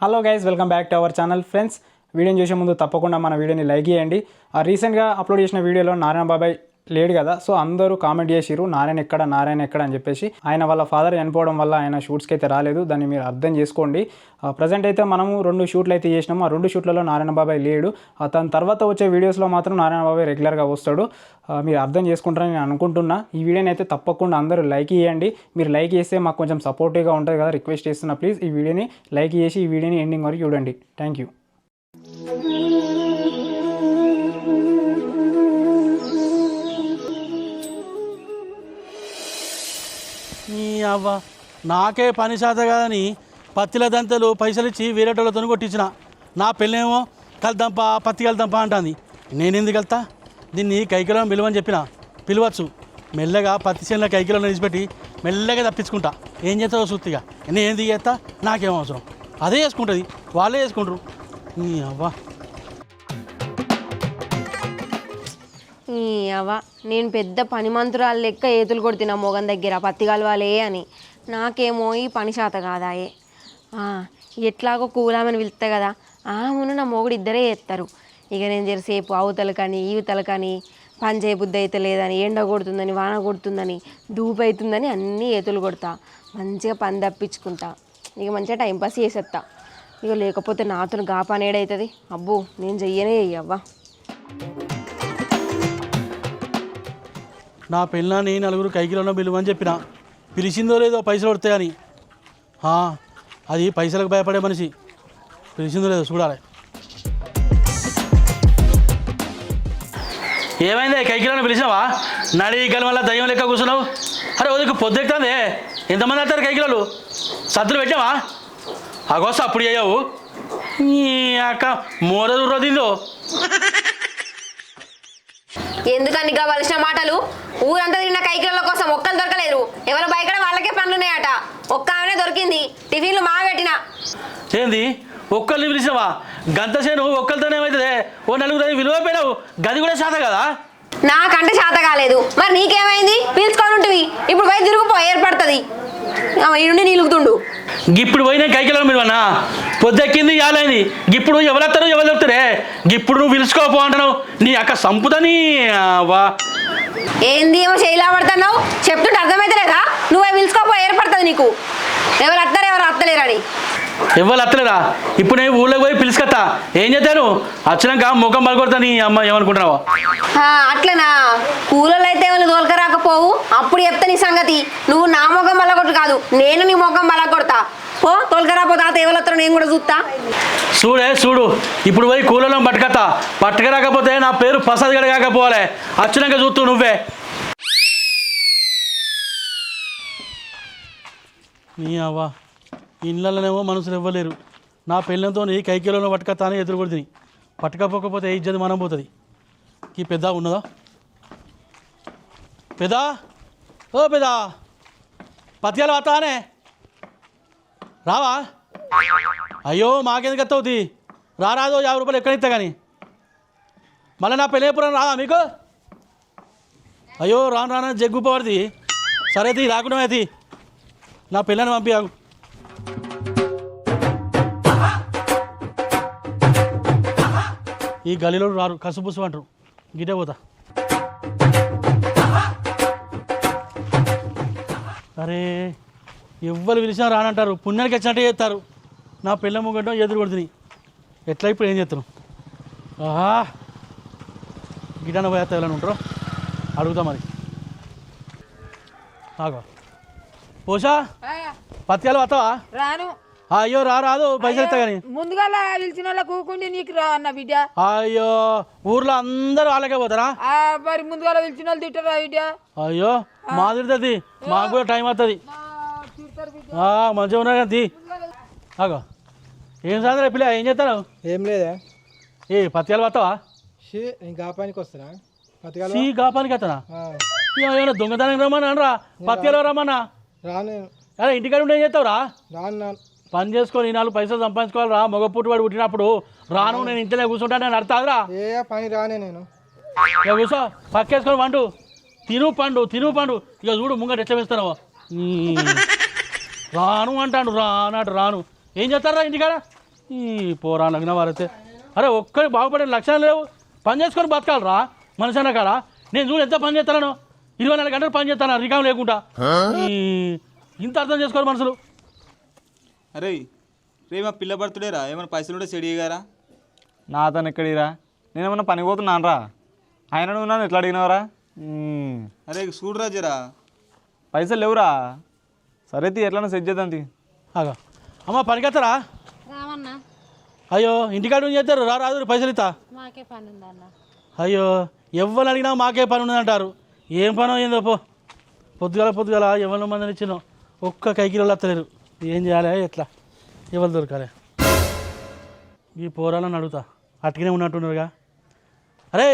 Hello guys welcome back to our channel friends వీడియోని చూసే ముందు తప్పకుండా మన వీడియోని లైక్ చేయండి. ఆ రీసెంట్గా అప్లోడ్ చేసిన వీడియోలో నారాయణ బాబాయ్ లేడు కదా. సో అందరూ కామెంట్ చేసిరు నారాయణ ఎక్కడ నారాయణ ఎక్కడ అని చెప్పేసి. ఆయన వాళ్ళ ఫాదర్ చనిపోవడం వల్ల ఆయన షూట్స్కి అయితే రాలేదు. దాన్ని మీరు అర్థం చేసుకోండి. ప్రజెంట్ అయితే మనము రెండు షూట్లు అయితే చేసినాము. ఆ రెండు షూట్లలో నారాయణ బాబాయ్ లేడు. తన తర్వాత వచ్చే వీడియోస్లో మాత్రం నారాయణ బాబాయ్ రెగ్యులర్గా వస్తాడు. మీరు అర్థం చేసుకుంటారని నేను అనుకుంటున్నా. ఈ వీడియోని అయితే తప్పకుండా అందరూ లైక్ చేయండి. మీరు లైక్ చేస్తే మాకు కొంచెం సపోర్టివ్గా ఉంటుంది కదా రిక్వెస్ట్ చేస్తున్నా ప్లీజ్. ఈ వీడియోని లైక్ చేసి ఈ వీడియోని ఎండింగ్ వరకు చూడండి. Thank you. నీ అవ్వ. నాకే పని శాత కాదని పత్తిల దంతలు పైసలు ఇచ్చి వేరేటోళ్ళతో కొట్టించిన. నా పెళ్ళేమో కలుద్దాంపా పత్తి కలుద్దాంపా అంటుంది. నేను వెళ్తా? దీన్ని కైకిలో పిలువని చెప్పిన. పిలవచ్చు. మెల్లగా పత్తి చేనుల కైకిలో నిలిచిపెట్టి మెల్లగా తప్పించుకుంటా. ఏం చేస్తావో సుత్తిగా నేను ఏంది చేస్తా నాకేం అవసరం. అదే చేసుకుంటుంది వాళ్ళే చేసుకుంటారు అవ్వా అవ్వ. ఈ అవ్వ. నేను పెద్ద పనిమంతురాలు లెక్క ఏతులు కొడుతున్నా మొగం దగ్గర పత్తి కలవాలే అని. నాకేమో ఈ పని శాత కాదాయే. ఎట్లాగో కూలామని పిలుస్తా కదా. ఆమెను నా మొగుడు ఇద్దరే చేస్తారు ఇక నేను జరసేపు అవతల కానీ ఈవతల కానీ పని చేయబుద్ధి అయితే లేదని ఎండ కొడుతుందని వాన కొడుతుందని ధూపు అవుతుందని అన్నీ ఏతులు కొడతా. మంచిగా పని తప్పించుకుంటా. ఇక మంచిగా టైంపాస్ చేసేస్తా ఇక లేకపోతే నాతో గా పని ఏడవుతుంది అబ్బో నేను చెయ్యనే చెయ్యవ్వా. నా పెళ్ళాన్ని నలుగురు కైకిలో పిలువని చెప్పిన. పిలిచిందో లేదో పైసలు పడతాయని. అది పైసలకు భయపడే మనిషి. పిలిచిందో లేదో చూడాలి. ఏమైంది? కైకిలో పిలిచినావా? నడి వల్ల దయ్యం లెక్క కూర్చున్నావు? అరే వదిలికి పొద్దెక్కుతుంది ఎంతమంది వస్తారు కైకిలోలు? సద్దులు పెట్టావా అగోస్త అప్పుడు అయ్యావు. నీ అక్క మోర రోజుందో ఎందుకని కావలసిన మాటలు? ఊరంతా తిన్న కైకిల కోసం ఒక్కరు దొరకలేరు. ఎవరు బయకడ వాళ్ళకే పనులున్నాయట. ఒక్క ఆమెనే దొరికింది. టిఫిన్లు మా పెట్టిన. ఏంది? ఒక్కరిని పిలిచినవా? గంట సేను ఒక్కరితోనే ఏమవుతుంది ఓ నలుగురు విలువైపోయినావు గది కూడా శాత కదా? నాకంటే చేత కాలేదు. మరి నీకేమైంది? పీల్చుకొని ఉంటివి. ఇప్పుడు పోయి తిరుగుపో ఏర్పడుతుంది. నీలుగుతుండు ఇప్పుడు పోయిన కైకిలో మీరు అన్నా పొద్దెక్కింది యాలైంది ఇప్పుడు ఎవరు వస్తారు ఎవరు చెప్తారే ఇప్పుడు నువ్వు పిలుచుకోపో అంటున్నావు. నీ అక్క సంపుదని వా ఏంది ఏమో శైలా పడుతున్నావు చెప్తుంటే అర్థమైతలేదా? నువ్వే పిలుచుకోపో ఏర్పడుతుంది నీకు. ఎవరు అత్తారు ఎవరు అత్తలేరని ఎవరు వస్తలేరా ఇప్పుడు నేను ఊళ్ళోకి పోయి పిలుచుకొస్తా ఏం చేస్తాను వచ్చినాక ముఖం పలుకొడతా నీ అమ్మ ఏమనుకుంటున్నావా. అట్లనా? కూలలో అయితే ఏమైనా దోలకరాకపోవు అప్పుడు చెప్తా నీ సంగతి. నువ్వు నా ముఖం బలగొట్టు కాదు నేను నీ ముఖం బలగొడతా పో తోలకరాపో తాత ఎవరొత్తారో నేను కూడా చూస్తా. చూడే చూడు. ఇప్పుడు పోయి కూలలో పట్టుకత్తా. పట్టుకరాకపోతే నా పేరు ప్రసాద్ గడ కాకపోవాలి. వచ్చినాక చూస్తూ నువ్వే. నీ అవ్వ. ఇళ్ళలోనేమో మనుషులు ఇవ్వలేరు నా పెళ్ళంతో ఈ కైకిలో పట్టుకత్తా అని ఎదురు కొడుతుంది పట్టుకపోకపోతే ఇజ్జది మనం పోతుంది. ఈ పెద్ద ఉన్నదా? పెదా ఓ పెదా పత్యాలు వస్తానే రావా? అయ్యో మాకెందుకు ఎత్తవుతి రారాదో యాభై రూపాయలు ఎక్కడ ఇస్తా కానీ మళ్ళీ నా పెళ్ళేపురం రావా మీకు? అయ్యో రాను రాను జగ్గు సరే తీ రాకుండా తీ. నా పిల్లని పంపించాకు ఈ గలీలో రారు కసుపుసు అంటారు. గిటే పోతా. అరే ఎవ్వరు పిలిచినా రానంటారు. పుణ్యానికి వచ్చినట్టే చేస్తారు. నా పిల్ల ముగ్గడం ఎదురు కొడుతుంది. ఎట్లా ఇప్పుడు ఏం చేస్తాను ఆహా. గిటాన పోయేస్తా ఎవరైనా ఉంటారో? అడుగుతా మరి. ఆగో. పోషా పత్తికాయలు వస్తావా రాను. అయ్యో రా రాదు పైసలు ఇస్తా కానీ ముందుగా పిలిచిన వాళ్ళ కూకుండి నీకు రా అన్న బిడ్డ. అయ్యో ఊర్లో అందరూ వాళ్ళకే పోతారా? ఆ, మరి ముందుగా పిలిచిన వాళ్ళు తిట్టరా బిడ్డ? అయ్యో మా తిడుతుంది మాకు కూడా టైం అవుతుంది బిడ్డ. మంచిగా ఉన్నా కానీ తీ. ఆగో. ఏం సాధన పిల్ల ఏం చేస్తాను ఏం లేదే. ఏ పత్తికాయలు వస్తావా షీ నేను గాపానికి వస్తున్నా. పతికాలు సీ గాపానికి వస్తానా ఏమైనా దొంగతనం రమ్మన్నా అనరా పత్తికాయలు రమ్మన్నా? రాను అరే ఇంటికాడ ఉండి ఏం చేస్తావురా? రాను. పని చేసుకొని ఈ నాలుగు పైసలు సంపాదించుకోవాలి రా. మగ పుట్టుబడి పుట్టినప్పుడు రాను నేను ఇంట్లోనే కూర్చుంటా నేను అర్థాదిరా ఏ పని రానే నేను. ఇక కూర్చో పక్కేసుకొని పండు. తిను పండు తిను పండు. ఇక చూడు ముంగట ఎట్లా వేస్తానో రాను అంటాడు రానాడు రాను. ఏం చేస్తారా ఇంటికాడ? ఈ పోరా నగ్న వారైతే అరే ఒక్కడి బాగుపడే లక్షణాలు లేవు. పని చేసుకొని బతకాలరా మనిషి అన్న కాడ. నేను చూడు ఎంత పని చేస్తాను. ఇరవై నాలుగు గంటలు పని చేస్తాను రికాం లేకుండా. ఇంత అర్థం చేసుకోరు మనుషులు. అరే రే మా పిల్ల బర్త్డే రా. ఏమైనా పైసలు ఉంటే సెడి గారా నా అతను ఎక్కడిరా? నేను ఏమన్నా పని పోతున్నాను రా ఆయన నువ్వు నన్ను ఎట్లా అడిగినావరా. అరే చూడరా జరా పైసలు లేవురా. సరే తీ ఎట్లా సెట్ చేద్దాం తీ. అగా అమ్మ పనికెత్తరా? అయ్యో ఇంటికాడ చేస్తారు రా రాదు పైసలు ఇస్తా. మాకే పని ఉందన్న అయ్యో ఎవరు అడిగినా మాకే పని ఉన్నదంటారు ఏం పనో ఏందో పో. పొద్దుగల పొద్దుగల ఎవరిని మందిని ఇచ్చినాం ఒక్క కైకిలో వస్తలేరు ఏం చేయాలి? ఎట్లా? ఎవరు దొరకాలి? ఈ పోరాలని అడుగుతా. అట్టుగానే ఉన్నట్టున్నారుగా. అరే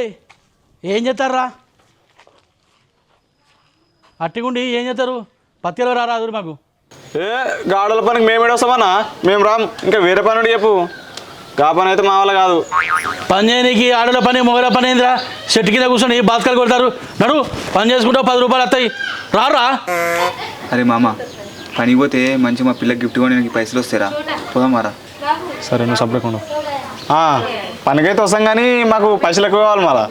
ఏం చేస్తారా అట్టిగుండి ఏం చేస్తారు? పత్తిలో రా రాదు మాకు. ఏ గాడుల పనికి మేము ఏడొస్తామన్నా మేము రాం ఇంకా వేరే పని చెప్పు. గా పని అయితే మా వల్ల కాదు. పని చేయనీకి ఆడల పని మొగల పని ఏందిరా? చెట్టు కింద కూర్చొని బాస్కలు కొడతారు. నడు పని చేసుకుంటావు పది రూపాయలు వస్తాయి. రారా? అరే మామ పనికి పోతే మంచి మా పిల్లకి గిఫ్ట్ కొని నాకు పైసలు వస్తారా పోదామారా సరే నువ్వు సపరేట్ పనికైతే వస్తాం కానీ మాకు పైసలు ఎక్కువ కావాలి మళ్ళా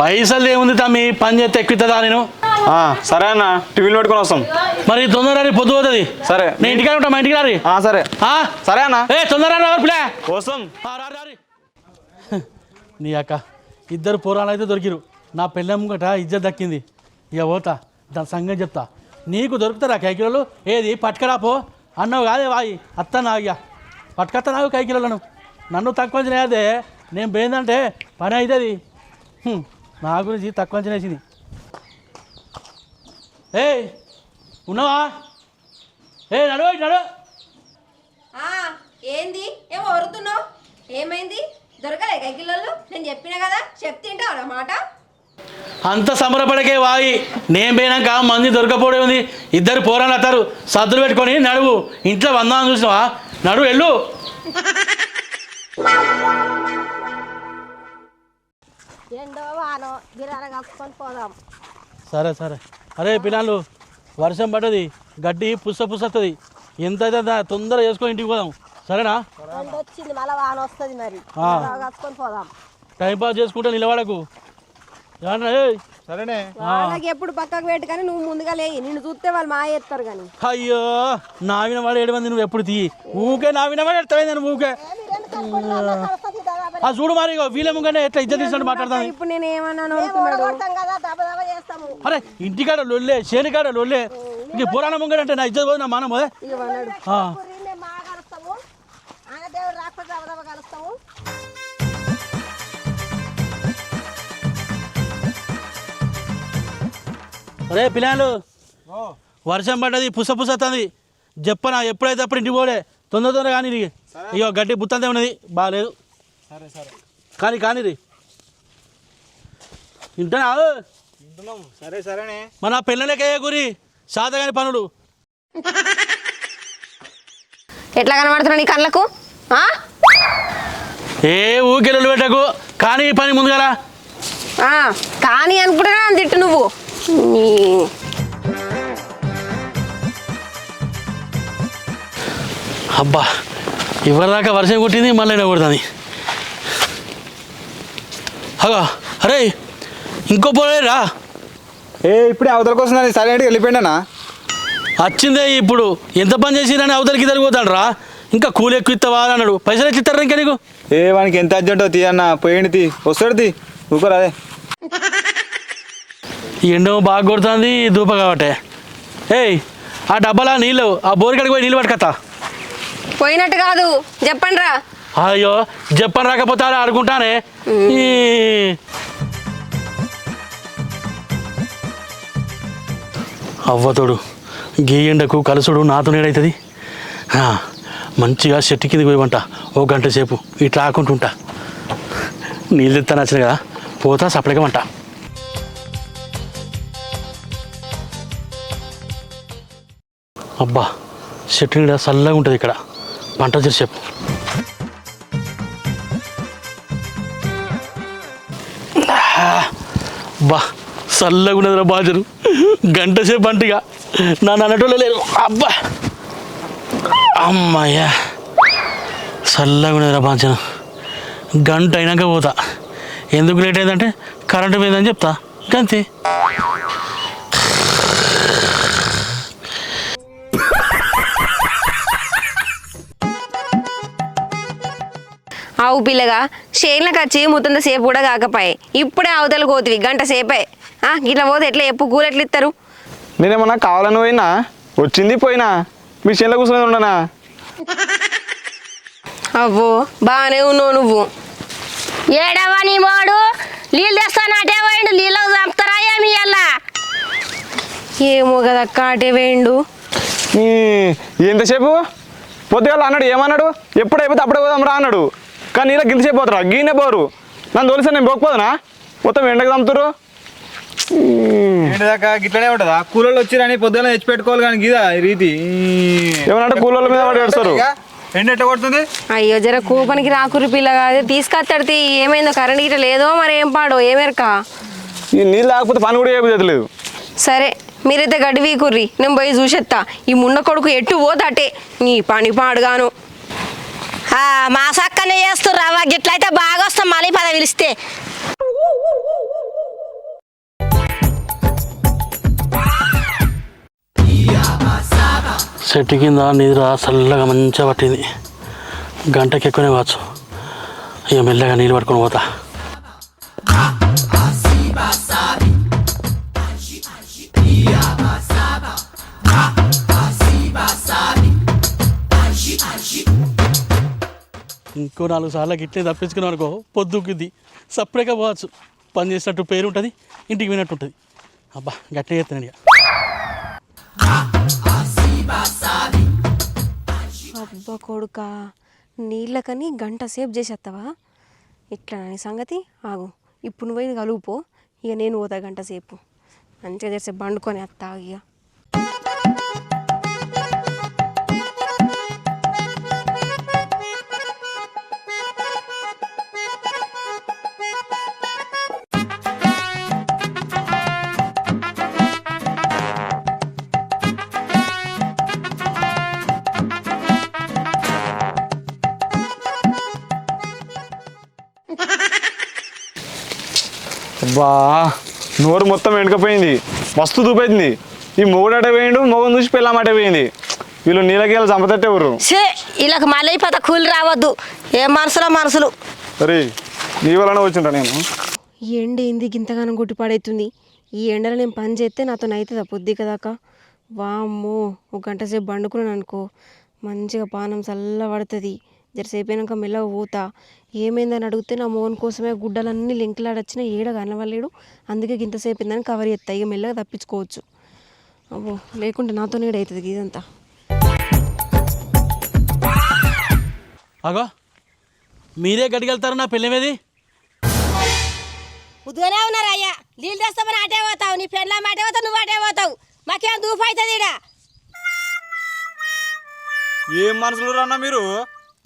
పైసలు ఏముంది తమ్మి పని చేస్తే ఎక్కుతుందా నేను? సరే అన్న టీవీలు పెట్టుకొని వస్తాం. మరి తొందర పొద్దు పోతుంది. సరే. నేను ఇంటికాడ ఉంటా మా ఇంటికి రారి సరే? సరే అన్న. ఏ తొందర పిల్ల. నీ అక్క ఇద్దరు పోరాలు అయితే దొరికిరు. నా పెళ్ళం గట ఇజ్జత్ దక్కింది. ఇక పోతా దాని సంగతి చెప్తా. నీకు దొరుకుతారా కైకిలోలు? ఏది? పట్టుకరాపో? అన్నావు కాదే వాయి. అత్త నా ఇక పట్టుకత్త నాకు కైకిలోలను. నన్ను తక్కువ చేయదే నేను పోయిందంటే పని అవుతుంది హ్మ్, నా గురించి తక్కువ చేసింది ఏ ఉన్నావా? ఏ నడు నడు. ఆ, ఏంది? ఏమో వరుతున్నావు? ఏమైంది? దొరకలే కైకిళ్ళు నేను చెప్పిన కదా చెప్తింటావు మాట. అంత సంబరపడకే వాయి. నేను పోయినాక మంది దొరకపోవడం ఉంది ఇద్దరు పోరాలు అత్తారు. సద్దులు పెట్టుకొని నడువు. ఇంట్లో వందామని చూసినావా? నడువు వెళ్ళు. సరే సరే. అరే పిల్లలు వర్షం పడ్డది. గడ్డి పుస్స పుస్తది ఎంత అయితే తొందరగా చేసుకొని ఇంటికి పోదాం. సరేనా? టైం పాస్ చేసుకుంటే నిలబడకు? సరేనే. వాళ్ళకి ఎప్పుడు పక్కకు పెట్టు కానీ నువ్వు ముందుగా లేయి. నిన్ను చూస్తే వాళ్ళు మా ఎత్తారు కానీ. అయ్యో నావిన వాడు ఏడు మంది నువ్వు ఎప్పుడు తీ ఊకే నావిన వాడు ఎడతావు నేను ఊకే. ఆ. చూడు మరి వీళ్ళ ముంగనే ఎట్లా ఇజ్జత్ తీసినట్టు మాట్లాడతాను ఇప్పుడు నేను ఏమన్నాను అనుకున్నాడు కొడతాం కదా దెబ్బ దెబ్బ చేస్తాము. అరే ఇంటికాడ లొల్లే చేనికాడ లొల్లే. ఇంక పురాణ ముంగడ అంటే నా ఇజ్జత్ పోదు నా మానం పోదే? అరే పిల్లలు వర్షం పడ్డది పుస పుసతుంది చెప్పనా ఎప్పుడైతే అప్పుడు ఇంటికి పోలే. తొందర తొందర కానీ రీ. ఇగో గడ్డి బుత్తంతే ఉన్నది బాగాలేదు. సరే సరే. కానీ కానీ రీ ఇంటనా సరే సరేనే. మన పిల్లలకే గురి శాతగాని పనులు. ఎట్లా కనబడుతున్నా నీ కళ్ళకు? ఆ? ఏ ఊకెళ్ళు పెట్టకు. కానీ పని ముందుగా ఆ, కానీ అనుకుంటున్నా అని తిట్టు నువ్వు? అబ్బా ఇవ్వదాకా వర్షం కొట్టింది మళ్ళీ కొడుతుంది. అగా అరే ఇంకో పోలేరా ఏ ఇప్పుడే అవతలకి వస్తుందని సైలెంట్గా వెళ్ళిపోయినా వచ్చిందే ఇప్పుడు. ఎంత పని చేసిరని అవతలికి తిరిగిపోతాడు రా. ఇంకా కూలి ఎక్కువ ఇస్తావా అని అన్నాడు. పైసలు ఎట్లా ఇస్తారా ఇంకా నీకు? ఏ వానికి ఎంత అర్జెంటో తీ అన్న పోయింది తీ వస్తాడు తీ ఊకోరా అదే ఈ ఎండో బాగా కొడుతుంది దూప కాబట్టి. ఏయ్ ఆ డబ్బాలా నీళ్ళు ఆ బోరికాడికి పోయి నీళ్ళు పట్టుకత్తా పోయినట్టు కాదు చెప్పండి రా అయ్యో చెప్పని రాకపోతే ఆడ ఆడుకుంటానే. ఈ అవ్వతోడు గీ ఎండకు కలుసుడు నాతో నేడవుతుంది మంచిగా చెట్టు కిందకి పోయివంట ఓ గంట సేపు ఇట్లా ఆకుంటుంటా. నీళ్ళు ఎత్తా నచ్చిన కదా పోతా సపరేట్గా అబ్బా చెట్టు నీడ చల్లగా ఉంటుంది ఇక్కడ. పంట చేసేపు బా చల్లగా ఉన్నదిరా బాజరు గంట సేపు అంటిగా. నా అన్నటోళ్ళు లేరు. అబ్బా. అమ్మాయ్యా. చల్లగా ఉన్నదిరా బాజన గంట అయినాక పోతా. ఎందుకు లేట్ అయిందంటే కరెంటు పోయిందని చెప్తా. గంతే. ఆవు పిల్లగా షేన్లకు వచ్చి ముత్తంత సేపు కూడా కాకపాయే. ఇప్పుడే అవతల కోతివి గంట సేపే. ఆ, ఇట్లా పోతే ఎట్లా ఎప్పు కూర ఎట్లా ఇస్తారు నేనేమన్నా కావాలని పోయినా? వచ్చింది పోయినా? మీ చేనులో కూర్చొని ఉండనా? అవ్వో బాగానే ఉన్నావు నువ్వు. ఏడవా నీ మోడు? నీళ్ళు తెస్తాను అటే పోయిండు నీళ్ళకు చంపుతారా ఏమి ఇయ్యాల? ఏమో కదక్క అటే వేయండు. ఎంతసేపు? పొద్దుగాల అన్నాడు ఏమన్నాడు? ఎప్పుడు అయిపోతే అప్పుడే పోదాం రా అన్నాడు. కానీ ఇలా గింత సేపు పోతారా? గీనే పోరు. నన్ను తోలిస్తే నేను పోకపోదునా? మొత్తం ఎండకు చంపుతారు ఏంటిదాకా గిట్లనే ఉంటుందా? కూలోళ్ళు వచ్చిరని పొద్దున్న తెచ్చి పెట్టుకోవాలి కానీ గీదా ఈ రీతి? ఏమనంటే కూలోళ్ళ మీద పడి ఏడుస్తారు. ఎండ ఎట్ట కొడుతుంది? అయ్యో జర కూపనికి రాకురి పిల్లగా తీసుకొస్తాడు ఏమైందో కరెంట్ గిట్ట లేదో మరి ఏం పాడో ఏమేరక ఈ నీళ్ళు లేకపోతే పని కూడా చేయలేదు సరే మీరైతే గడ్డి వీకుర్రి. నేను పోయి చూసేస్తా ఈ ముండ కొడుకు ఎట్టు పోతాటే. నీ పని పాడుగాను. మా సక్కనే చేస్తుర్రా గిట్లయితే బాగా వస్తాం మళ్ళీ పద పిలిస్తే. చెట్టు కింద నిద్ర చల్లగా మంచిగా పట్టింది. గంటకి ఎక్కువనే కావచ్చు. ఇక మెల్లగా నీళ్ళు పట్టుకొని పోతా. ఇంకో నాలుగు సార్లు ఇట్లే తప్పించుకున్నాం అనుకో పొద్దుకుద్ది సపరేట్గా పోవచ్చు. పని చేసినట్టు పేరు ఉంటుంది ఇంటికి పోయినట్టు ఉంటుంది అబ్బా గట్టిగా చేస్తాను ఇక. అబ్బా కొడుక నీళ్ళకని గంట సేపు చేసేస్తావా ఇట్లా నీ సంగతి? ఆగు ఇప్పుడు నువ్వు కలుగుపో కలుపుపో ఇక నేను పోతా గంట సేపు. మంచిగా చేసే బండుకొని వస్తా ఇక. అబ్బా నోరు మొత్తం వెనుకపోయింది మస్తు దూపైంది ఈ మొగుడట పోయిండు మొగం చూసి పిల్లమాట పోయింది. వీళ్ళు నీళ్ళకి చంపతట్టే ఎవరు సే వీళ్ళకి మళ్ళీ పద కూలి రావద్దు. ఏ మనసులో మనసులు. సరే నీ వలన వచ్చింటా నేను. ఈ ఎండ ఏంది గింతగానం కొట్టి పడవుతుంది ఈ ఎండలో నేను పని చేస్తే నాతో అవుతుందా పొద్దు కదాక వామ్మో ఒక గంట సేపు బండుకున్నాను అనుకో మంచిగా పానం చల్ల పడుతుంది జరసేపు అయినాక మెల్లగా పోతా? ఏమైందని అడిగితే నా మోహన్ కోసమే గుడ్డలన్నీ లింకులాడొచ్చిన ఏడ కనవలేడు అందుకే గింతసేపు అయిందని కవర్ చేస్తా ఇక మెల్లగా తప్పించుకోవచ్చు. అబ్బో లేకుంటే నాతో నీడ అవుతుంది ఇదంతా. అగో మీరే గడిగెళ్తారు నా పెళ్ళమేది ఉద్దుగానే ఉన్నారు అయ్యా? నీళ్ళు తెస్తామని అటే పోతావు. నీ పెళ్ళాం అటే పోతావు నువ్వు అటే పోతావు. మాకేం దూపు అవుతుంది ఈడ? ఏం మనసులు అన్న మీరు?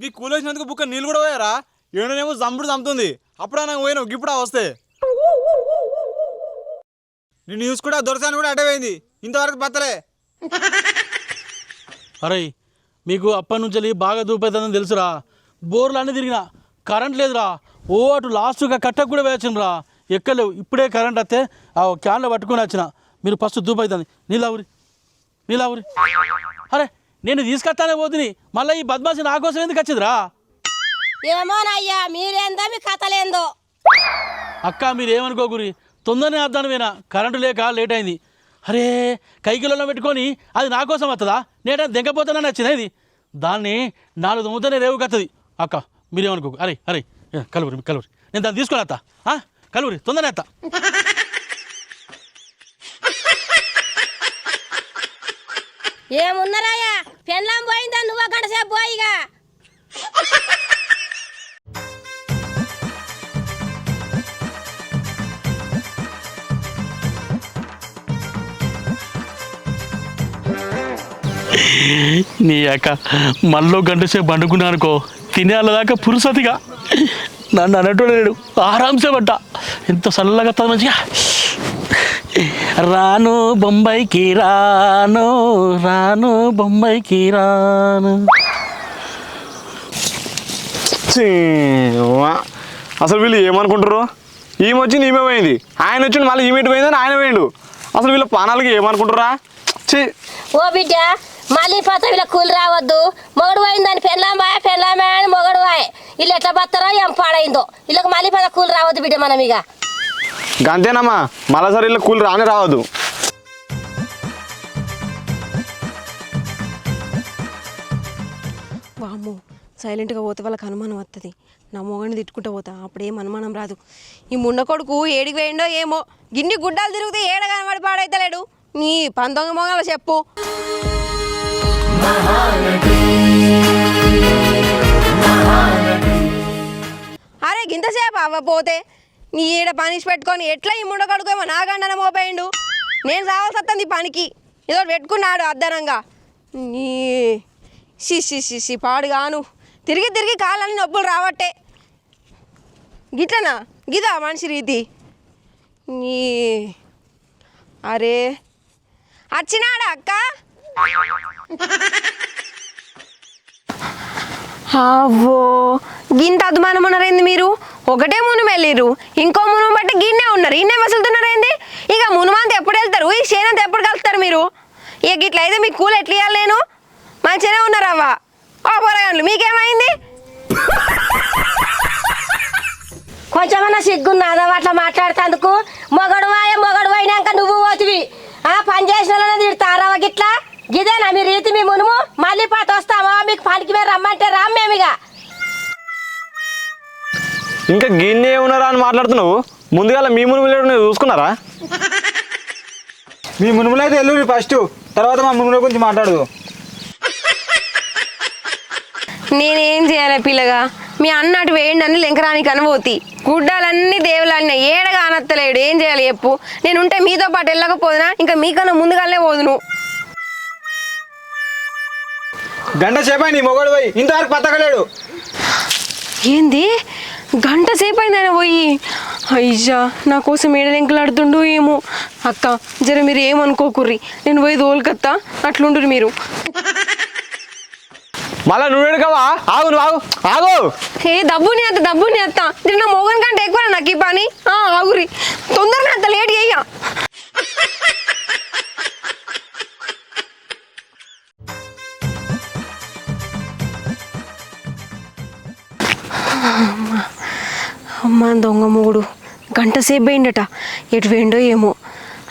ఈ కూలేసినందుకు బుక్క నీళ్ళు కూడా పోయారా? ఏడనేమో చంపుడు చంపుతుంది అప్పుడన్నా పోయినావు ఇప్పుడు వస్తే. నేను చూసుకుంటా దొరసాని కూడా అడ్డమైంది ఇంతవరకు బతలే. అరే మీకు అప్పటి నుంచి బాగా దూపేద్దని తెలుసురా. బోర్లు అన్నీ తిరిగినా కరెంట్ లేదురా. ఓ అటు లాస్ట్గా కట్టకు కూడా వేయచ్చును రా ఎక్కలేవు. ఇప్పుడే కరెంట్ వస్తే ఆ క్యాన్లో పట్టుకొని వచ్చిన. మీరు ఫస్ట్ దూపైతుంది నీలావురి. నీలావురి. అరే నేను తీసుకొస్తానే పోతుని. మళ్ళీ ఈ బద్మాసి నా కోసం ఎందుకు వచ్చిందిరా? ఏమోనయ్యా మీరేందో మీ కథలేందో. అక్క మీరు ఏమనుకోకురి తొందరనే అద్దాను పోయినా కరెంటు లేక లేట్ అయింది. అరే కైకిలలో పెట్టుకొని అది నా కోసం వస్తుందా నేట దెంకపోతానని వచ్చింది ఇది? దాన్ని నాలుగు దొంగతోనే రేవు కత్తది. అక్క మీరేమనుకోకు? అరే అరే కలువురి కలువురి. నేను దాన్ని తీసుకొని వస్తా ఆ? కలువురి తొందరనే వస్తా ఏమున్నారయ్యా? పెళ్ళాం పోయిందా? నువ్వు గంట పోయిగా నీ అక్క మళ్ళీ గంట పండుకున్నానుకో పండుకున్నా తినేళ్ళదాకా పురుసతిగా. నన్ను అన్నట్టు లేడు. ఆరాంసే పట్ట ఎంత చల్లగా మంచిగా. రాను బొంబాయికి రాను రాను బొంబాయికి రాను. అసలు వీళ్ళు ఏమనుకుంటారు ఈమె వచ్చింది ఈమె పోయింది. ఆయన వచ్చిండు మళ్ళీ ఈమె ఇటు పోయిందని ఆయన పోయిండు. అసలు వీళ్ళ పానాలకి ఏమనుకుంటారా ఛీ. ఓ బిడ్డ మళ్ళీ పోతా వీళ్ళ కూలి రావద్దు. మొగడు పోయిందని పెళ్ళామాయ పెళ్ళామాయ అని మొగడు వాయ్ వీళ్ళు ఎట్లా బతారో ఏం పాడైందో. వీళ్ళకి మళ్ళీ పోతా కూలి రావద్దు బిడ్డ మనం ఇక. గంతేనమ్మా మళ్ళీసారి వీళ్ళ కూలి రాని రావద్దు. వామ్మో సైలెంట్గా పోతే వాళ్ళకి అనుమానం వస్తుంది నా మొగని తిట్టుకుంటూ పోతా అప్పుడేం అనుమానం రాదు. ఈ ముండ కొడుకు ఏడికి వేయండో ఏమో గిన్ని గుడ్డాలు తిరిగితే ఏడ కనబడి పాడైతలేడు. నీ పంతొమ్మిది మొగల చెప్పు. అరే గింతసేపు అవ్వ పోతే? నీ ఈడ పనిష్ పెట్టుకొని ఎట్లా ఈ ముండ కొడుకు నా మోపోయిండు. నేను రావాల్సి వస్తుంది పనికి. ఏదో పెట్టుకున్నాడు అద్దనంగా నీ షి షి షి షి పాడుగాను. తిరిగి తిరిగి కాళ్ళని నొప్పులు రావట్టే. గిట్లనా? గిదా మనిషి రీతి? నీ అరే. అచ్చినాడా అక్క? అవ్వో. గింత అదుమానం ఉన్నారేంది మీరు? ఒకటే మునుము వెళ్ళిర్రు ఇంకో మును బట్టి గిన్నే ఉన్నారు. ఇన్నే వసులుతున్నారేంది ఇక మునుమంత ఎప్పుడు వెళ్తారు? ఈ చేనంత ఎప్పుడు కలుస్తారు మీరు? ఇక గిట్ల అయితే మీకు కూల ఎట్లా ఇవ్వాలి నేను? మంచిగానే ఉన్నారవ్వా ఓ పోరగాండ్లు మీకేమైంది? కొంచెమన్నా సిగ్గున్నదా అట్లా మాట్లాడుతందుకు మొగడు వాయ మొగడు పోయినాక నువ్వు పోతివి. ఆ పని చేసిన వాళ్ళనే తిడతారా గిట్లా? గిదేనా మీ రీతి మీ మునుము. మళ్ళీ పాత వస్తావా? మీకు పనికి మీద రమ్మంటే రామ్ మేమిగ ఇంకా. గిన్నె ఉన్నారా అని మాట్లాడుతున్నావు? ముందుగా మీ మునుగులు చూసుకున్నారా? మీ మునుములు అయితే ఎల్లురి ఫస్ట్. తర్వాత మా మునుముల గురించి మాట్లాడు. నేనేం చేయాలి పిల్లగా? మీ అన్నట్టు వేయండి అని లెంకరానికి అనుభూతి. గుడ్డాలన్నీ దేవులన్నీ ఏడగా అనత్తలేడు ఏం చేయాలి చెప్పు? నేను ఉంటే మీతో పాటు వెళ్ళకపోదునా? ఇంకా మీకన్నా ముందుగానే పోదును. గంట సేపు నీ మొగడు పోయి. ఇంతవరకు పత్తకలేడు ఏంది? గంట సేపు అయిందని పోయి. అయ్యా నా కోసం ఏడలెంకలాడుతుండు ఏమో. అక్క జర మీరు ఏమనుకోకుర్రి. నేను పోయి దోలుకత్తా అట్లుండ్రు మీరు. మళ్ళా నువ్వు ఎడుకవా ఆగు ఆగు. ఆగు. ఏ డబ్బుని అత్త డబ్బుని అత్త. నా మోగన్ కంటే ఎక్కువ నాకు ఈ పని? ఆగురి తొందరగా అంత లేట్ అయ్యా అమ్మ. దొంగ మూడు గంట సేపు పోయిండట ఎటు పోయిండో ఏమో.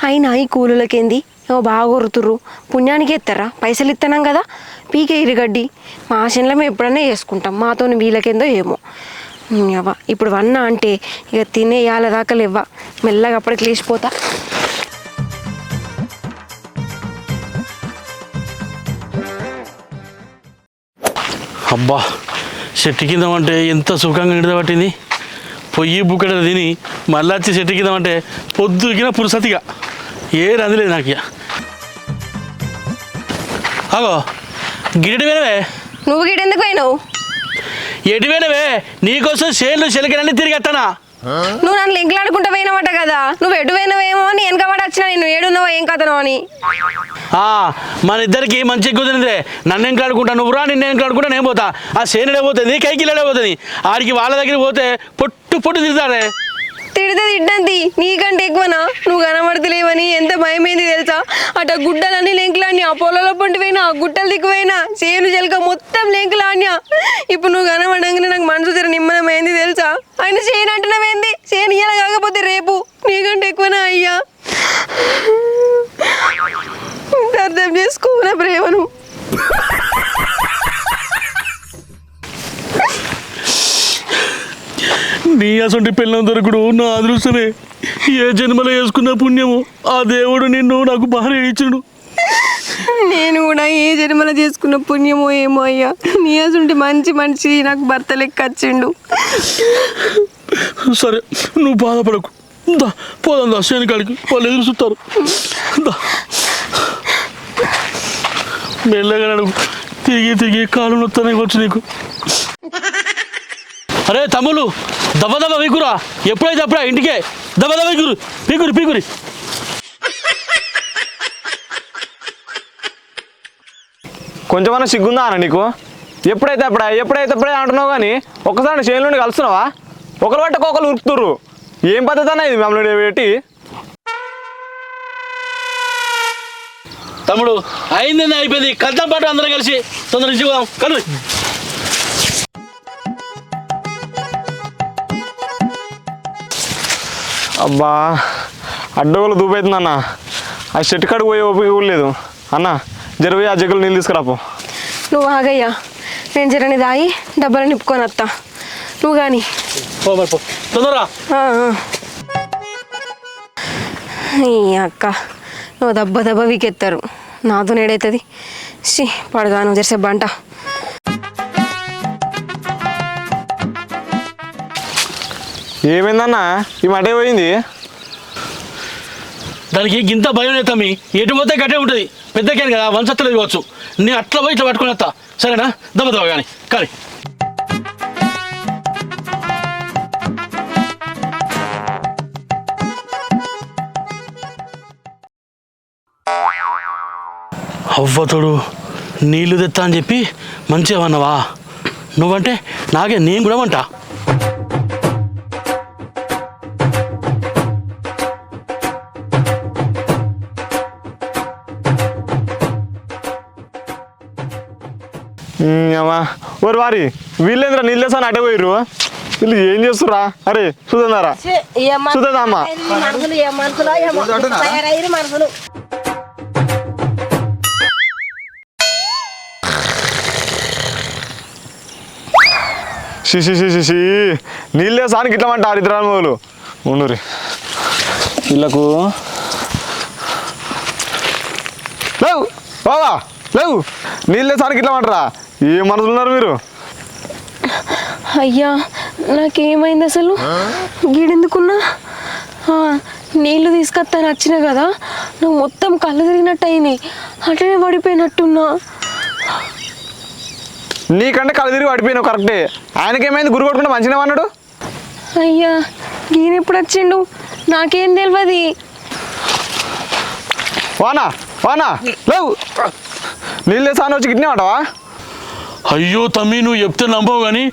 అయినా ఈ కూలులకేంది ఏమో బాగా కొరుతుర్రు. పుణ్యానికి ఎత్తారా? పైసలు ఇస్తున్నాం కదా. పీకే ఇరుగడ్డి. మా ఆశంలో మేము ఎప్పుడన్నా వేసుకుంటాం మాతో వీళ్ళకేందో ఏమో. అవ్వ ఇప్పుడు వన్న అంటే ఇక తినేయాల దాకా లేవ్వ. మెల్లగా అప్పటికి లేచిపోతా. అబ్బా చెట్టు కింద అంటే ఎంత సుఖంగా నిడదబట్టింది పొయ్యి బుక్కడ తిని మళ్ళీ వచ్చి చెట్టు కింద అంటే పొద్దుకిన పురుసతిగా ఏ రందిలేదు నాకు అగో గిరిటి వినవే నువ్వు గిడెందుకు పోయినావు ఎటు వినవే నీకోసం చేన్లు చెలికలన్నీ తిరిగెత్తానా నువ్వు నన్ను లింకులాడుకుంటూ పోయినవట కదా. నువ్వు ఎటు పోయినవేమో అని వెనకబడి వచ్చిన నేను ఏడున్నావో ఏం కథను అని. ఆ, మన ఇద్దరికి మంచి కుదిరిందే నన్ను ఎంకలాడుకుంటా నువ్వు రా నిన్ను ఎంకలాడుకుంటా నేను పోతా. ఆ సేనుడే పోతుంది కైకిలాడే పోతుంది ఆడికి వాళ్ళ దగ్గరికి పోతే పొట్టు పొట్టు తిరుగుతారే. తిడితే తిట్టంది నీకంటే ఎక్కువనా? నువ్వు కనబడతలేవని ఎంత భయమైంది తెలుసా? అట గుడ్డలన్నీ లెంకులాడినా. ఆ పొలంలో పంటి పోయినా ఆ గుట్టలు దిక్కుపోయినా చేను జలక మొత్తం లెంకులాడినా. ఇప్పుడు నువ్వు కనబడంగానే నాకు మనసు జర నిమ్మనమైంది తెలుసా? ఆయన చేయను అంటున్నావేంది? చేయను ఇయ్యాల కాకపోతే రేపు. నీకంటే ఎక్కువనా అయ్యా? ఇంత అర్థం చేసుకో నా ప్రేమను. నీ అసంటి పిల్లం దొరకడు నా అదృష్టమే. ఏ జన్మలో వేసుకున్న పుణ్యము ఆ దేవుడు నిన్ను నాకు భార్య ఇచ్చిండు. నేను కూడా ఏ జన్మలో చేసుకున్న పుణ్యమో ఏమో అయ్యా. నీ అసంటి మంచి మనిషి నాకు భర్త లెక్క వచ్చిండు సరే నువ్వు బాధపడకు. దా పోదాం దా శనికాడికి వాళ్ళు ఎదురు చూస్తారు. దా. మెల్లగా తిరిగి తిరిగి కాలు నొత్తానే వచ్చు నీకు. అరే తమ్ములు దెబ్బ దెబ్బ వీకురా ఎప్పుడైతే అప్పుడే ఇంటికే. దెబ్బ దెబ్బ వీకురు పీకురి పీకురి. కొంచెమన్నా సిగ్గుందా అన్న నీకు? ఎప్పుడైతే అప్పుడే ఎప్పుడైతే అప్పుడే అంటున్నావు కానీ ఒక్కసారి చేను నుండి కలుస్తున్నావా? ఒకరు పట్ట ఒకరు ఉరుకుతుర్రు. ఏం పద్ధతి అన్న ఇది మమ్మల్ని పెట్టి? తమ్ముడు అయింది అయిపోయింది. కలుద్దాం పాటు అందరం కలిసి తొందర నుంచి పోదాం. కలు అబ్బా అడ్డగోలు దూపైతుంది అన్న ఆ చెట్టు కాడికి పోయే ఓపిక లేదు. అన్న జరిపోయి ఆ జగ్గులు నీళ్ళు తీసుకురాపో నువ్వు ఆగయ్యా. నేను జరని దాయి డబ్బలు నింపుకొని వస్తా నువ్వు కానీ ఈ అక్క నువ్వు దెబ్బ దెబ్బ వీకెత్తారు. నాతో నేడైతుంది షీ పడగాను జరసేపు బంట. ఏమైందన్నా? ఈ మటే పోయింది దానికి గింత భయం లేదు తమ్మి. ఎటు పోతే గట్టే ఉంటుంది. పెద్ద క్యాన్ కదా వంచత్తలేదు ఇవ్వచ్చు. నేను అట్లా పోయి ఇట్లా పట్టుకుని వస్తా. సరేనా? దెబ్బ దెబ్బ కానీ. కానీ అవ్వతోడు నీళ్ళు తెత్తా అని చెప్పి మంచిగా అన్నవా? నువ్వంటే నాకే నేను కూడా అంటా ఓరి వారి వీళ్ళేంద్ర నీళ్ళు వేసాను అటే పోయిర్రు? వీళ్ళు ఏం చేస్తుర్రా? అరే చూద్దారా చూద్దా అమ్మా మనుషులు ఏ మనుషులో ఏమో తయారయ్యారు మనుషులు. షి షి షి షి నీళ్ళు వేసానికి ఇట్లా అంటారు ఇద్దరు మొదలు? ఉండురి వీళ్ళకు లేవు బావా లేవు. నీళ్ళు వేసానికి ఇట్లా అంటారా ఏ మనసులు ఉన్నారు మీరు? అయ్యా నాకేమైంది అసలు? గీడెందుకున్నా? నీళ్ళు తీసుకొస్తాను వచ్చిన కదా నాకు మొత్తం కళ్ళు తిరిగినట్టు అయినాయి అట్లనే పడిపోయినట్టున్నా. నీకంటే కళ్ళు తిరిగి పడిపోయినావు కరెక్టే. ఆయనకేమైంది? గురి కొట్టుకుంటే మంచిగా అన్నాడు అయ్యా ఈయన ఎప్పుడు వచ్చిండు నాకేం తెలియదు వానా వానా లేవు. నీళ్ళు వేసాను వచ్చి గిట్నే అంటావా అయ్యో తమ్మి నువ్వు చెప్తే నమ్మవు కానీ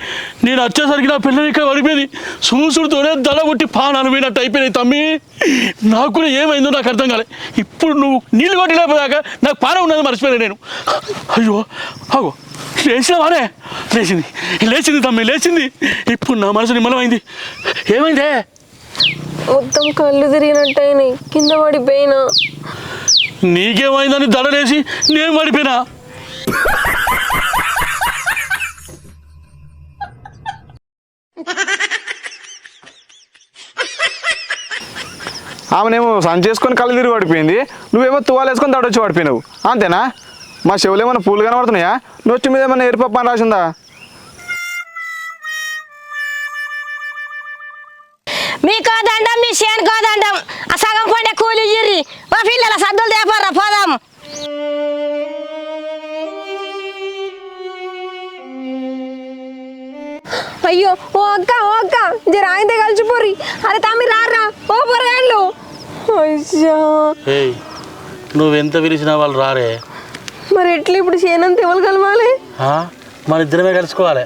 నేను వచ్చేసరికి నా పిల్లలు ఇక్కడ పడిపోయింది. సూసుడుతోనే దళ కొట్టి పానాలు పోయినట్టు అయిపోయినాయి తమ్మి. నాకు కూడా ఏమైందో నాకు అర్థం కాలే. ఇప్పుడు నువ్వు నీళ్ళు కొట్టలేకపోయాక నాకు పానం ఉన్నది మర్చిపోయాను నేను. అయ్యో అగో లేచినవానే లేచింది. లేచింది తమ్మి లేచింది. ఇప్పుడు నా మనసు నిమ్మలమైంది. ఏమైందే? మొత్తం కళ్ళు తిరిగినట్టు అయినాయి కింద పడిపోయినా. నీకేమైందని దడలేసి నేను పడిపోయినా? ఆమెనేమో సంచేసుకొని కళ్ళు తిరిగి పడిపోయింది. నువ్వేమో తువాలు వేసుకొని పడిపోయినావు. అంతేనా? మా చెవులు ఏమైనా పూలు కనబడుతున్నాయా? నొచ్చి మీద ఏమైనా ఎరిపప్ప అని రాసిందా? ఏయ్ నువ్వెంత పిలిచినా వాళ్ళు రారే. మరి ఎట్లా ఇప్పుడు చేయనంత ఎవరు కలవాలి? మన ఇద్దరమే కలుసుకోవాలి.